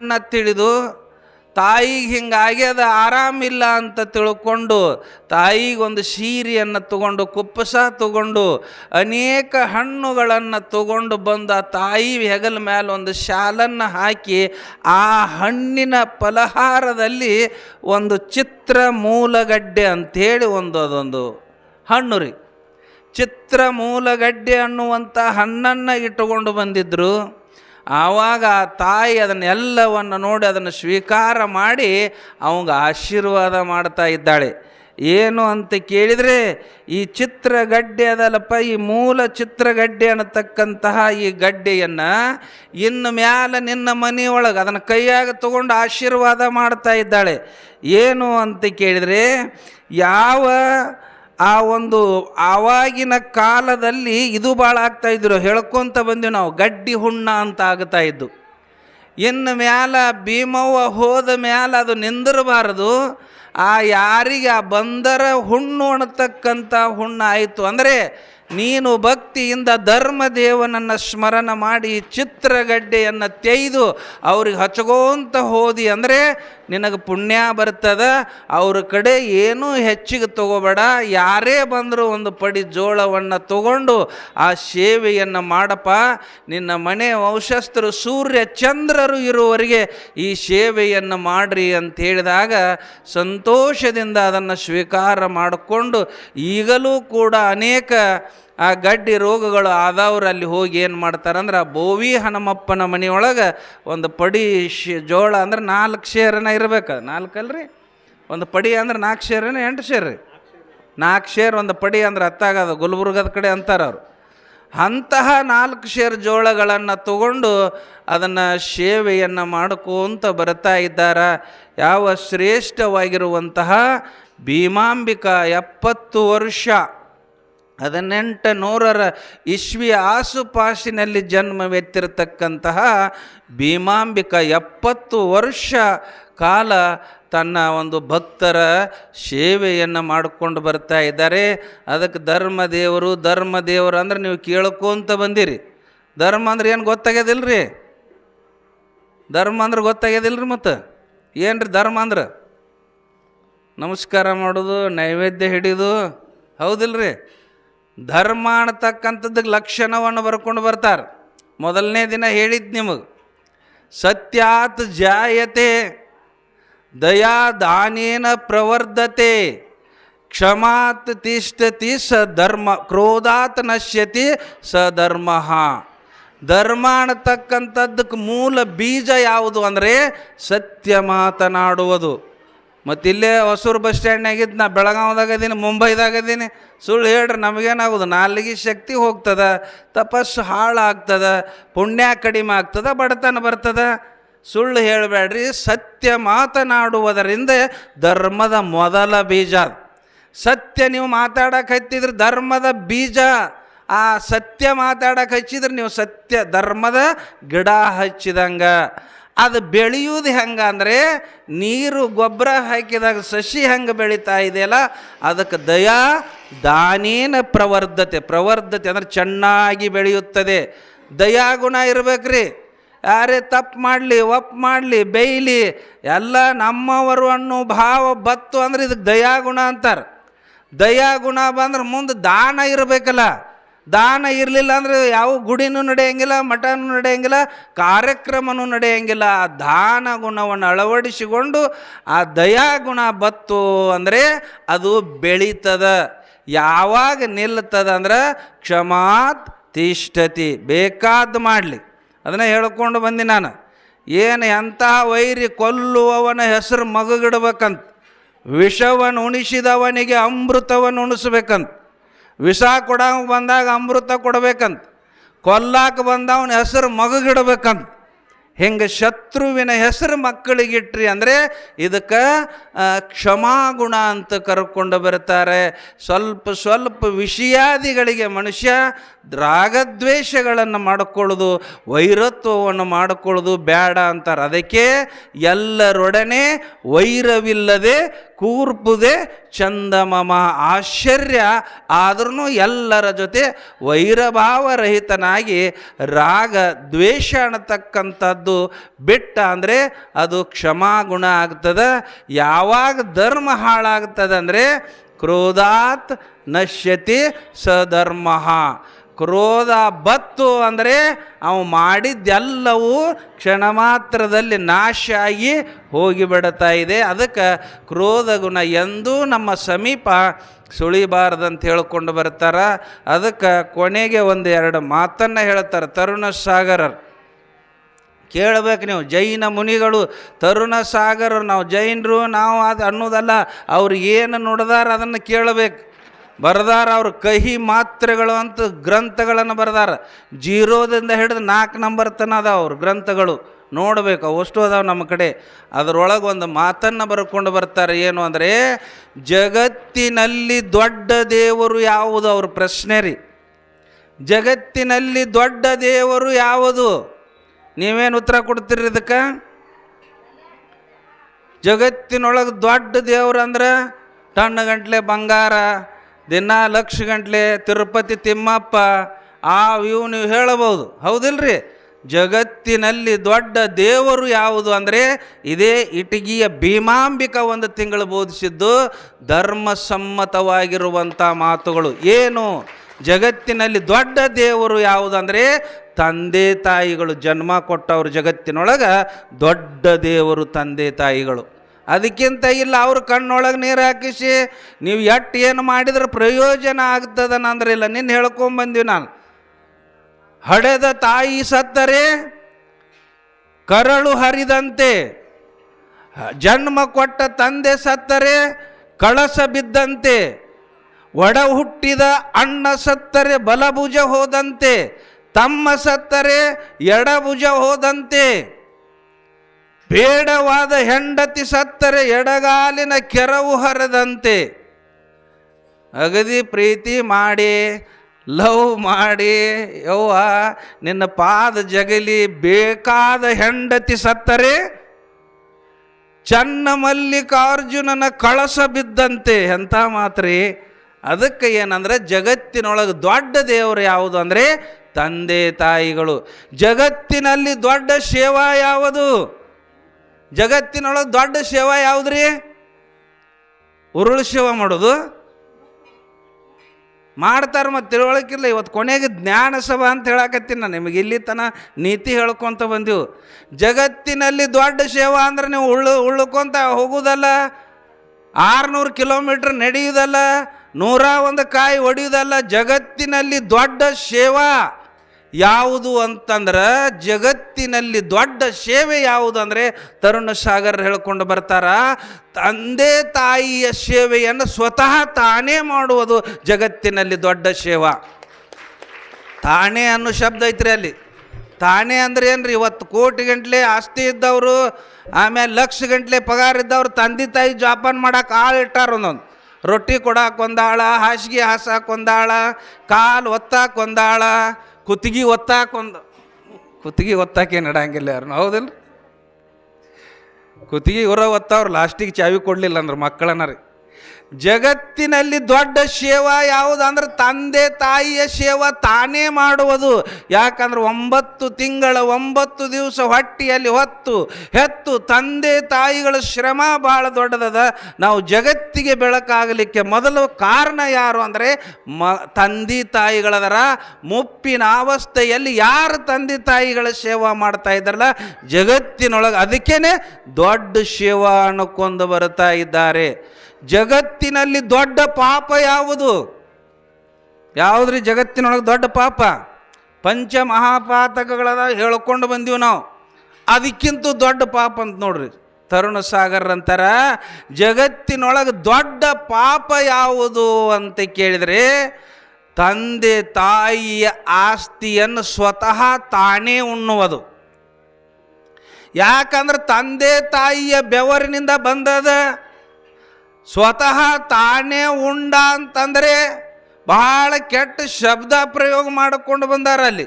ಅನ್ನ ತಿಳಿದು ತಾಯಿಗೆ ಹಿಂಗಾಗ್ಯದ ಆರಾಮಿಲ್ಲ ಅಂತ ತಿಳ್ಕೊಂಡು, ತಾಯಿಗೊಂದು ಸೀರೆಯನ್ನು ತಗೊಂಡು, ಕುಪ್ಪಸ ತಗೊಂಡು, ಅನೇಕ ಹಣ್ಣುಗಳನ್ನು ತಗೊಂಡು ಬಂದು ಆ ತಾಯಿ ಹೆಗಲ ಮೇಲೆ ಒಂದು ಶಾಲನ್ನು ಹಾಕಿ, ಆ ಹಣ್ಣಿನ ಫಲಹಾರದಲ್ಲಿ ಒಂದು ಚಿತ್ರ ಮೂಲಗಡ್ಡೆ ಅಂಥೇಳಿ ಒಂದು ಅದೊಂದು ಹಣ್ಣು ರೀ. ಚಿತ್ರ ಮೂಲಗಡ್ಡೆ ಅನ್ನುವಂಥ ಹಣ್ಣನ್ನು ಇಟ್ಟುಕೊಂಡು ಬಂದಿದ್ದರು ಆವಾಗ ಆ ತಾಯಿ ಅದನ್ನೆಲ್ಲವನ್ನು ನೋಡಿ ಅದನ್ನು ಸ್ವೀಕಾರ ಮಾಡಿ ಅವಂಗೆ ಆಶೀರ್ವಾದ ಮಾಡ್ತಾ ಇದ್ದಾಳೆ. ಏನು ಅಂತ ಕೇಳಿದರೆ ಈ ಚಿತ್ರಗಡ್ಡೆ ಅದಲ್ಲಪ್ಪ, ಈ ಮೂಲ ಚಿತ್ರಗಡ್ಡೆ ಅನ್ನತಕ್ಕಂತಹ ಈ ಗಡ್ಡೆಯನ್ನು ಇನ್ನು ಮ್ಯಾಲೆ ನಿನ್ನ ಮನೆಯೊಳಗೆ ಅದನ್ನು ಕೈಯಾಗ ತಗೊಂಡು ಆಶೀರ್ವಾದ ಮಾಡ್ತಾ ಇದ್ದಾಳೆ. ಏನು ಅಂತ ಕೇಳಿದರೆ ಯಾವ ಆ ಒಂದು ಆವಾಗಿನ ಕಾಲದಲ್ಲಿ ಇದು ಭಾಳ ಆಗ್ತಾ ಇದ್ರು. ಹೇಳ್ಕೊತ ಬಂದ್ವಿ ನಾವು, ಗಡ್ಡಿ ಹುಣ್ಣ ಅಂತ ಆಗ್ತಾ ಇದ್ದು. ಇನ್ನು ಮ್ಯಾಲ ಭೀಮವ್ವ ಹೋದ ಮ್ಯಾಲ ಅದು ನಿಂದಿರಬಾರದು. ಆ ಯಾರಿಗೆ ಆ ಬಂದರ ಹುಣ್ಣು ಅನ್ನತಕ್ಕಂಥ ಹುಣ್ಣು ಆಯಿತು. ಅಂದರೆ ನೀನು ಭಕ್ತಿಯಿಂದ ಧರ್ಮದೇವನನ್ನು ಸ್ಮರಣ ಮಾಡಿ ಚಿತ್ರಗಡ್ಡೆಯನ್ನು ತೆಯ್ದು ಅವ್ರಿಗೆ ಹಚ್ಕೋಂತ ಹೋದಿ ಅಂದರೆ ನಿನಗೆ ಪುಣ್ಯ ಬರ್ತದ. ಅವ್ರ ಕಡೆ ಏನೂ ಹೆಚ್ಚಿಗೆ ತಗೋಬೇಡ. ಯಾರೇ ಬಂದರೂ ಒಂದು ಪಡಿ ಜೋಳವನ್ನು ತಗೊಂಡು ಆ ಸೇವೆಯನ್ನು ಮಾಡಪ್ಪ. ನಿನ್ನ ಮನೆ ವಂಶಸ್ಥರು ಸೂರ್ಯ ಚಂದ್ರರು ಇರುವವರಿಗೆ ಈ ಸೇವೆಯನ್ನು ಮಾಡ್ರಿ ಅಂತ ಹೇಳಿದಾಗ ಸಂತೋಷದಿಂದ ಅದನ್ನು ಸ್ವೀಕಾರ ಮಾಡಿಕೊಂಡು ಈಗಲೂ ಕೂಡ ಅನೇಕ ಆ ಗಡ್ಡಿ ರೋಗಗಳು ಆದವ್ರು ಅಲ್ಲಿ ಹೋಗಿ ಏನು ಮಾಡ್ತಾರಂದ್ರೆ ಆ ಬೋವಿ ಹನುಮಪ್ಪನ ಮನೆಯೊಳಗೆ ಒಂದು ಪಡಿ ಶ್ ಜೋಳ ಅಂದ್ರೆ ನಾಲ್ಕು ಶೇರನ ಇರ್ಬೇಕು. ನಾಲ್ಕಲ್ರಿ ಒಂದು ಪಡಿ ಅಂದ್ರೆ ನಾಲ್ಕು ಶೇರನ ಎಂಟು ಶೇರ್ ರೀ ನಾಲ್ಕು ಶೇರ್ ಒಂದು ಪಡಿ ಅಂದ್ರೆ ಹತ್ತಾಗದು ಗುಲ್ಬರ್ಗದ ಕಡೆ ಅಂತಾರೆ ಅವರು. ಅಂತಹ ನಾಲ್ಕು ಶೇರ್ ಜೋಳಗಳನ್ನು ತಗೊಂಡು ಅದನ್ನು ಸೇವೆಯನ್ನು ಮಾಡ್ಕೋತ ಬರ್ತಾ ಇದ್ದಾರ. ಯಾವ ಶ್ರೇಷ್ಠವಾಗಿರುವಂತಹ ಭೀಮಾಂಬಿಕಾ ಎಪ್ಪತ್ತು ವರ್ಷ. ಹದಿನೆಂಟು ನೂರರ ಇಶ್ವಿಯ ಆಸುಪಾಸಿನಲ್ಲಿ ಜನ್ಮವೆತ್ತಿರತಕ್ಕಂತಹ ಭೀಮಾಂಬಿಕ ಎಪ್ಪತ್ತು ವರ್ಷ ಕಾಲ ತನ್ನ ಒಂದು ಭಕ್ತರ ಸೇವೆಯನ್ನು ಮಾಡಿಕೊಂಡು ಬರ್ತಾ ಇದ್ದಾರೆ. ಅದಕ್ಕೆ ಧರ್ಮದೇವರು ಧರ್ಮದೇವರು ಅಂದ್ರೆ ನೀವು ಕೇಳ್ಕೊಂತ ಬಂದಿರಿ. ಧರ್ಮ ಅಂದ್ರೆ ಏನು ಗೊತ್ತಾಗ್ಯದಿಲ್ರಿ? ಧರ್ಮ ಅಂದ್ರೆ ಗೊತ್ತಾಗ್ಯದಿಲ್ರಿ ಮತ್ತು? ಏನು ರೀ ಧರ್ಮ ಅಂದ್ರೆ? ನಮಸ್ಕಾರ ಮಾಡೋದು, ನೈವೇದ್ಯ ಹಿಡಿದು, ಹೌದಿಲ್ರಿ? ಧರ್ಮ ಅನ್ನತಕ್ಕಂಥದ್ದಕ್ಕೆ ಲಕ್ಷಣವನ್ನು ಬರ್ಕೊಂಡು ಬರ್ತಾರೆ. ಮೊದಲನೇ ದಿನ ಹೇಳಿದ್ದು ನಿಮಗೆ, ಸತ್ಯಾತ್ ಜಾಯತೆ, ದಯಾ ದಾನೇನ ಪ್ರವರ್ಧತೆ, ಕ್ಷಮಾತ್ ತಿಷ್ಠತಿ ಸ ಧರ್ಮ, ಕ್ರೋಧಾತ್ ನಶ್ಯತಿ ಸ ಧರ್ಮ. ಧರ್ಮ ಅನ್ನತಕ್ಕಂಥದ್ದಕ್ಕೆ ಮೂಲ ಬೀಜ ಯಾವುದು ಅಂದರೆ ಸತ್ಯ ಮಾತನಾಡುವುದು. ಮತ್ತಿಲ್ಲೇ ಹೊಸೂರು ಬಸ್ ಸ್ಟ್ಯಾಂಡ್ನಾಗಿದ್ದು ನಾ ಬೆಳಗಾವ್ದಾಗ ಇದ್ದೀನಿ ಮುಂಬೈದಾಗ ಇದ್ದೀನಿ ಸುಳ್ಳು ಹೇಳ್ರಿ, ನಮಗೇನಾಗೋದು? ನಾಲಿಗೆ ಶಕ್ತಿ ಹೋಗ್ತದೆ, ತಪಸ್ಸು ಹಾಳಾಗ್ತದ, ಪುಣ್ಯ ಕಡಿಮೆ ಆಗ್ತದೆ, ಬಡತನ ಬರ್ತದ. ಸುಳ್ಳು ಹೇಳಬೇಡ್ರಿ, ಸತ್ಯ ಮಾತನಾಡುವುದರಿಂದ ಧರ್ಮದ ಮೊದಲ ಬೀಜ. ಸತ್ಯ ನೀವು ಮಾತಾಡಕ್ಕೆ ಹತ್ತಿದ್ರೆ ಧರ್ಮದ ಬೀಜ. ಆ ಸತ್ಯ ಮಾತಾಡಕ್ಕೆ ಹಚ್ಚಿದ್ರೆ ನೀವು ಸತ್ಯ, ಧರ್ಮದ ಗಿಡ ಹಚ್ಚಿದಂಗ. ಅದು ಬೆಳೆಯುವುದು ಹೆಂಗೆ ಅಂದರೆ ನೀರು ಗೊಬ್ಬರ ಹಾಕಿದಾಗ ಸಸಿ ಹೆಂಗೆ ಬೆಳೀತಾ ಇದೆಯಲ್ಲ ಅದಕ್ಕೆ ದಯಾ ದಾನೇನ ಪ್ರವರ್ಧತೆ. ಪ್ರವರ್ಧತೆ ಅಂದರೆ ಚೆನ್ನಾಗಿ ಬೆಳೆಯುತ್ತದೆ. ದಯಾಗುಣ ಇರಬೇಕ್ರಿ. ಯಾರೇ ತಪ್ಪು ಮಾಡಲಿ, ಒಪ್ಪು ಮಾಡಲಿ, ಬೇಯಲಿ, ಎಲ್ಲ ನಮ್ಮವರು ಅನ್ನೋ ಭಾವ ಬತ್ತು ಅಂದ್ರೆ ಇದಕ್ಕೆ ದಯಾಗುಣ ಅಂತಾರೆ. ದಯಾಗುಣ ಬಂದ್ರೆ ಮುಂದೆ ದಾನ ಇರಬೇಕಲ್ಲ. ದಾನ ಇರಲಿಲ್ಲ ಅಂದರೆ ಯಾವ ಗುಡಿನೂ ನಡೆಯಂಗಿಲ್ಲ, ಮಠನೂ ನಡೆಯಂಗಿಲ್ಲ, ಕಾರ್ಯಕ್ರಮನೂ ನಡೆಯಂಗಿಲ್ಲ. ಆ ದಾನ ಗುಣವನ್ನು ಅಳವಡಿಸಿಕೊಂಡು ಆ ದಯಾಗುಣ ಬತ್ತು ಅಂದರೆ ಅದು ಬೆಳೀತದ. ಯಾವಾಗ ನಿಲ್ತದ ಅಂದ್ರೆ ಕ್ಷಮಾತ್ ತಿಷ್ಟತಿ ಬೇಕಾದ್ದು ಮಾಡಲಿ. ಅದನ್ನು ಹೇಳ್ಕೊಂಡು ಬಂದಿ ನಾನು. ಏನು ಎಂತಹ ವೈರಿ ಕೊಲ್ಲುವವನ ಹೆಸರು ಮಗುಗಿಡ್ಬೇಕಂತ. ವಿಷವನ್ನು ಉಣಿಸಿದವನಿಗೆ ಅಮೃತವನ್ನು ಉಣಿಸ್ಬೇಕಂತ ವಿಷ ಕೊಡಂಗೆ ಬಂದಾಗ ಅಮೃತ ಕೊಡಬೇಕಂತ. ಕೊಲ್ಲಾಕ ಬಂದವನ ಹೆಸರು ಮಗಗಿಡ್ಬೇಕಂತ. ಹಿಂಗೆ ಶತ್ರುವಿನ ಹೆಸರು ಮಕ್ಕಳಿಗಿಟ್ರಿ ಅಂದರೆ ಇದಕ್ಕೆ ಕ್ಷಮಾಗುಣ ಅಂತ ಕರ್ಕೊಂಡು ಬರ್ತಾರೆ. ಸ್ವಲ್ಪ ಸ್ವಲ್ಪ ವಿಷಯಾದಿಗಳಿಗೆ ಮನುಷ್ಯ ರಾಗದ್ವೇಷಗಳನ್ನು ಮಾಡಿಕೊಳ್ಳೋದು, ವೈರತ್ವವನ್ನು ಮಾಡಿಕೊಳ್ಳೋದು ಬೇಡ ಅಂತಾರೆ. ಅದಕ್ಕೆ ಎಲ್ಲರೊಡನೆ ವೈರವಿಲ್ಲದೆ ಕೂರ್ಪುದೆ ಚಂದಮಮ ಆಶ್ಚರ್ಯ ಆದ್ರೂ ಎಲ್ಲರ ಜೊತೆ ವೈರಭಾವರಹಿತನಾಗಿ ರಾಗ ದ್ವೇಷ ಅನ್ನತಕ್ಕಂಥದ್ದು ಬಿಟ್ಟ ಅಂದರೆ ಅದು ಕ್ಷಮಾಗುಣ ಆಗ್ತದೆ. ಯಾವಾಗ ಧರ್ಮ ಹಾಳಾಗ್ತದೆ ಅಂದರೆ ಕ್ರೋಧಾತ್ ನಶ್ಯತಿ ಸಧರ್ಮ. ಕ್ರೋಧ ಬತ್ತು ಅಂದರೆ ಅವು ಮಾಡಿದ್ದೆಲ್ಲವೂ ಕ್ಷಣ ಮಾತ್ರದಲ್ಲಿ ನಾಶ ಆಗಿ ಹೋಗಿಬಿಡ್ತಾ ಇದೆ. ಅದಕ್ಕೆ ಕ್ರೋಧ ಗುಣ ಎಂದೂ ನಮ್ಮ ಸಮೀಪ ಸುಳಿಬಾರ್ದಂತ ಹೇಳ್ಕೊಂಡು ಬರ್ತಾರೆ. ಅದಕ್ಕೆ ಕೊನೆಗೆ ಒಂದು ಎರಡು ಮಾತನ್ನು ಹೇಳ್ತಾರೆ ತರುಣ ಸಾಗರರು. ಕೇಳಬೇಕು ನೀವು, ಜೈನ ಮುನಿಗಳು ತರುಣ ಸಾಗರರು, ನಾವು ಜೈನರು, ನಾವು ಅದು ಅನ್ನೋದಲ್ಲ, ಅವ್ರು ಏನು ನೋಡಿದಾರ ಅದನ್ನು ಕೇಳಬೇಕು. ಬರ್ದಾರ ಅವರು ಕಹಿ ಮಾತ್ರೆಗಳು ಅಂತ ಗ್ರಂಥಗಳನ್ನು ಬರ್ದಾರ. ಜೀರೋದಿಂದ ಹಿಡಿದು ನಾಲ್ಕು ನಂಬರ್ ತನ ಅದಾವ ಅವ್ರ ಗ್ರಂಥಗಳು. ನೋಡಬೇಕು, ಅವಷ್ಟು ಅದಾವ ನಮ್ಮ ಕಡೆ. ಅದರೊಳಗೆ ಒಂದು ಮಾತನ್ನು ಬರ್ಕೊಂಡು ಬರ್ತಾರೆ, ಏನು ಅಂದರೆ, ಜಗತ್ತಿನಲ್ಲಿ ದೊಡ್ಡ ದೇವರು ಯಾವುದು? ಅವ್ರ ಪ್ರಶ್ನೆ ರೀ. ಜಗತ್ತಿನಲ್ಲಿ ದೊಡ್ಡ ದೇವರು ಯಾವುದು? ನೀವೇನು ಉತ್ತರ ಕೊಡ್ತೀರಿ ಇದಕ್ಕೆ? ಜಗತ್ತಿನೊಳಗೆ ದೊಡ್ಡ ದೇವರು ಅಂದ್ರೆ ಟಣ್ಣು ಗಂಟ್ಲೆ ಬಂಗಾರ ದಿನ ಲಕ್ಷ ಗಂಟ್ಲೆ ತಿರುಪತಿ ತಿಮ್ಮಪ್ಪ, ಆ ಇವು ನೀವು ಹೇಳಬಹುದು. ಹೌದಿಲ್ರಿ? ಜಗತ್ತಿನಲ್ಲಿ ದೊಡ್ಡ ದೇವರು ಯಾವುದು ಅಂದರೆ ಇದೇ ಇಟಗಿಯ ಭೀಮಾಂಬಿಕ ಒಂದು ತಿಂಗಳು ಬೋಧಿಸಿದ್ದು ಧರ್ಮಸಮ್ಮತವಾಗಿರುವಂಥ ಮಾತುಗಳು. ಏನು? ಜಗತ್ತಿನಲ್ಲಿ ದೊಡ್ಡ ದೇವರು ಯಾವುದಂದರೆ ತಂದೆ ತಾಯಿಗಳು ಜನ್ಮ ಕೊಟ್ಟವರು ಜಗತ್ತಿನೊಳಗೆ ದೊಡ್ಡ ದೇವರು ತಂದೆ ತಾಯಿಗಳು. ಅದಕ್ಕಿಂತ ಇಲ್ಲ, ಅವ್ರ ಕಣ್ಣೊಳಗೆ ನೀರು ಹಾಕಿಸಿ, ನೀವು ಎಟ್ಟು ಏನು ಮಾಡಿದ್ರೆ ಪ್ರಯೋಜನ ಆಗ್ತದನ ಅಂದ್ರೆ ಇಲ್ಲ ನಿನ್ನ ಹೇಳ್ಕೊಂಬಂದ್ವಿ ನಾನು. ಹಡೆದ ತಾಯಿ ಸತ್ತರೆ, ಕರಳು ಹರಿದಂತೆ, ಜನ್ಮ ಕೊಟ್ಟ ತಂದೆ ಸತ್ತರೆ, ಕಳಸ ಬಿದ್ದಂತೆ, ಒಡ ಹುಟ್ಟಿದ ಅಣ್ಣ ಸತ್ತರೆ, ಬಲಭುಜ ಹೋದಂತೆ, ತಮ್ಮ ಸತ್ತರೆ, ಎಡಭುಜ ಹೋದಂತೆ. ಬೇಡವಾದ ಹೆಂಡತಿ ಸತ್ತರೆ ಎಡಗಾಲಿನ ಕೆರವು ಹರದಂತೆ. ಅಗದಿ ಪ್ರೀತಿ ಮಾಡಿ, ಲವ್ ಮಾಡಿ, ಯವ್ವ, ನಿನ್ನ ಪಾದ ಜಗಲಿ ಬೇಕಾದ ಹೆಂಡತಿ ಸತ್ತರೆ ಚನ್ನ ಮಲ್ಲಿಕಾರ್ಜುನನ ಕಳಸ ಬಿದ್ದಂತೆ. ಎಂಥ ಮಾತ್ರಿ? ಅದಕ್ಕೆ ಏನಂದ್ರೆ ಜಗತ್ತಿನೊಳಗೆ ದೊಡ್ಡ ದೇವರು ಯಾವುದು ಅಂದರೆ ತಂದೆ ತಾಯಿಗಳು. ಜಗತ್ತಿನಲ್ಲಿ ದೊಡ್ಡ ಸೇವಾ ಯಾವುದು? ಜಗತ್ತಿನೊಳಗೆ ದೊಡ್ಡ ಸೇವಾ ಯಾವುದ್ರಿ? ಉರುಳು ಸೇವಾ ಮಾಡೋದು? ಮಾಡ್ತಾರೆ ಮತ್ತು ತಿಳುವಳಿಕಿಲ್ಲ ಇವತ್ತು ಕೊನೆಗೆ ಜ್ಞಾನ ಸಭಾ ಅಂತ ಹೇಳಕತ್ತೀನಿ ನಾನು. ನಿಮಗೆ ಇಲ್ಲಿ ತನ ನೀತಿ ಹೇಳ್ಕೊತ ಬಂದೆವು. ಜಗತ್ತಿನಲ್ಲಿ ದೊಡ್ಡ ಸೇವಾ ಅಂದ್ರೆ ನೀವು ಉಳ್ಳು ಉಳ್ಳುಕೊಂತ ಹೋಗುವುದಲ್ಲ ಆರುನೂರು ಕಿಲೋಮೀಟ್ರ್ ನಡೆಯುವುದಲ್ಲ ನೂರ ಒಂದು ಕಾಯಿ ಹೊಡೆಯುವುದಲ್ಲ ಜಗತ್ತಿನಲ್ಲಿ ದೊಡ್ಡ ಸೇವಾ. ಯಾವುದು ಅಂತಂದ್ರೆ ಜಗತ್ತಿನಲ್ಲಿ ದೊಡ್ಡ ಸೇವೆ ಯಾವುದು ಅಂದರೆ ತರುಣ ಸಾಗರ್ ಹೇಳ್ಕೊಂಡು ಬರ್ತಾರ, ತಂದೆ ತಾಯಿಯ ಸೇವೆಯನ್ನು ಸ್ವತಃ ತಾನೇ ಮಾಡುವುದು ಜಗತ್ತಿನಲ್ಲಿ ದೊಡ್ಡ ಸೇವಾ. ತಾನೇ ಅನ್ನೋ ಶಬ್ದ ಐತ್ರಿ ಅಲ್ಲಿ. ತಾನೇ ಅಂದ್ರೆ ಏನ್ರಿ, ಇವತ್ತು ಕೋಟಿ ಗಂಟ್ಲೆ ಆಸ್ತಿ ಇದ್ದವರು, ಆಮೇಲೆ ಲಕ್ಷ ಗಂಟ್ಲೆ ಪಗಾರ ಇದ್ದವ್ರು, ತಂದೆ ತಾಯಿ ಜೋಪಾನ ಮಾಡಕ್ಕೆ ಆಳು ಇಟ್ಟಾರ ಒಂದೊಂದು. ರೊಟ್ಟಿ ಕೊಡಕ್ಕೆ ಒಂದಾಳ, ಹಾಸಿಗೆ ಹಾಸಕ್ಕೆ ಒಂದಾಳ, ಕಾಲು ಒತ್ತಕ್ಕೆ ಒಂದಾಳ ಕುತ್ತಿಗೆ ಒತ್ತಾಕೊಂದು ಕುತ್ತಿಗೆ ಒತ್ತಾಕೆ ನಡಂಗಿಲ್ಲ ಯಾರು ಹೌದಿಲ್ಲ? ಕುತ್ತಿಗೆ ಇವರ ಒತ್ತವ್ರು ಲಾಸ್ಟಿಗೆ ಚಾವಿ ಕೊಡಲಿಲ್ಲ ಅಂದ್ರೆ ಮಕ್ಕಳನ್ನ ರೀ. ಜಗತ್ತಿನಲ್ಲಿ ದೊಡ್ಡ ಸೇವಾ ಯಾವುದು ಅಂದ್ರೆ ತಂದೆ ತಾಯಿಯ ಸೇವಾ ತಾನೇ ಮಾಡುವುದು. ಯಾಕಂದ್ರೆ ಒಂಬತ್ತು ತಿಂಗಳ ಒಂಬತ್ತು ದಿವಸ ಹೊಟ್ಟಿಯಲ್ಲಿ ಹೊತ್ತು, ಹೆತ್ತು, ತಂದೆ ತಾಯಿಗಳ ಶ್ರಮ ಭಾಳ ದೊಡ್ಡದದ. ನಾವು ಜಗತ್ತಿಗೆ ಬೆಳಕಾಗಲಿಕ್ಕೆ ಮೊದಲು ಕಾರಣ ಯಾರು ಅಂದರೆ ಮ, ತಂದೆ ತಾಯಿಗಳದರ ಮುಪ್ಪಿನ ಅವಸ್ಥೆಯಲ್ಲಿ ಯಾರು ತಂದೆ ತಾಯಿಗಳ ಸೇವಾ ಮಾಡ್ತಾ ಇದ್ದಾರಲ್ಲ, ಜಗತ್ತಿನೊಳಗೆ ಅದಕ್ಕೇನೆ ದೊಡ್ಡ ಸೇವಾ ಅನ್ನಕ್ಕೊಂದು ಬರ್ತಾ ಇದ್ದಾರೆ. ಜಗತ್ತಿನಲ್ಲಿ ದೊಡ್ಡ ಪಾಪ ಯಾವುದು? ಯಾವುದ್ರಿ ಜಗತ್ತಿನೊಳಗೆ ದೊಡ್ಡ ಪಾಪ? ಪಂಚ ಮಹಾಪಾತಕಗಳದ ಹೇಳ್ಕೊಂಡು ಬಂದೀವಿ ನಾವು. ಅದಕ್ಕಿಂತ ದೊಡ್ಡ ಪಾಪ ಅಂತ ನೋಡ್ರಿ. ತರುಣ ಸಾಗರ್ ಅಂತಾರ, ಜಗತ್ತಿನೊಳಗೆ ದೊಡ್ಡ ಪಾಪ ಯಾವುದು ಅಂತ ಕೇಳಿದರೆ, ತಂದೆ ತಾಯಿಯ ಆಸ್ತಿಯನ್ನು ಸ್ವತಃ ತಾನೇ ಉಣ್ಣುವುದು. ಯಾಕಂದ್ರೆ ತಂದೆ ತಾಯಿಯ ಬೆವರಿನಿಂದ ಬಂದದ ಸ್ವತಃ ತಾನೇ ಉಂಡ ಅಂತಂದರೆ ಬಹಳ ಕೆಟ್ಟ ಶಬ್ದ ಪ್ರಯೋಗ ಮಾಡಿಕೊಂಡು ಬಂದಾರ ಅಲ್ಲಿ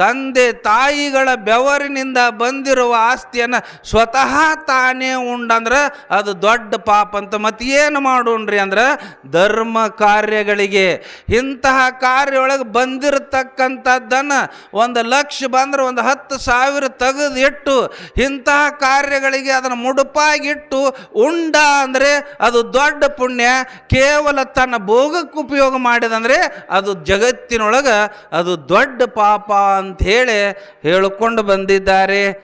ತಂದೆ ತಾಯಿಗಳ ಬೆವರಿನಿಂದ ಬಂದಿರುವ ಆಸ್ತಿಯನ್ನು ಸ್ವತಃ ತಾನೇ ಉಂಡಂದ್ರೆ ಅದು ದೊಡ್ಡ ಪಾಪ ಅಂತ ಮತ್ತೆ ಏನು ಮಾಡೋಣ್ರಿ ಅಂದ್ರೆ ಧರ್ಮ ಕಾರ್ಯಗಳಿಗೆ. ಇಂತಹ ಕಾರ್ಯೊಳಗೆ ಬಂದಿರತಕ್ಕಂಥದ್ದನ್ನು ಒಂದು ಲಕ್ಷ ಬಂದ್ರೆ ಒಂದು ಹತ್ತು ಸಾವಿರ ತೆಗೆದಿಟ್ಟು ಇಂತಹ ಕಾರ್ಯಗಳಿಗೆ ಅದನ್ನು ಮುಡುಪಾಗಿಟ್ಟು ಉಂಡ ಅಂದರೆ ಅದು ದೊಡ್ಡ ಪುಣ್ಯ. ಕೇವಲ ತನ್ನ ಭೋಗಕ್ಕೆ ಉಪಯೋಗ ಮಾಡಿದಂದ್ರೆ ಅದು ಜಗತ್ತಿನೊಳಗೆ ಅದು ದೊಡ್ಡ ಪಾಪ ಅಂತ ಹೇಳಿ ಹೇಳಿಕೊಂಡು ಬಂದಿದ್ದಾರೆ.